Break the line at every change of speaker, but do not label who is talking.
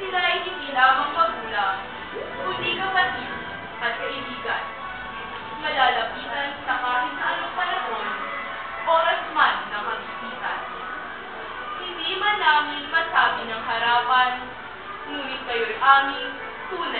sila ay hindi lamang magulang, kundi kapatid at kaibigan. Malalapitan sa kahit na anong panahon, oras man na magsipitan. Hindi man namin masabi ng harapan, ngunit kayo'y aming tunay.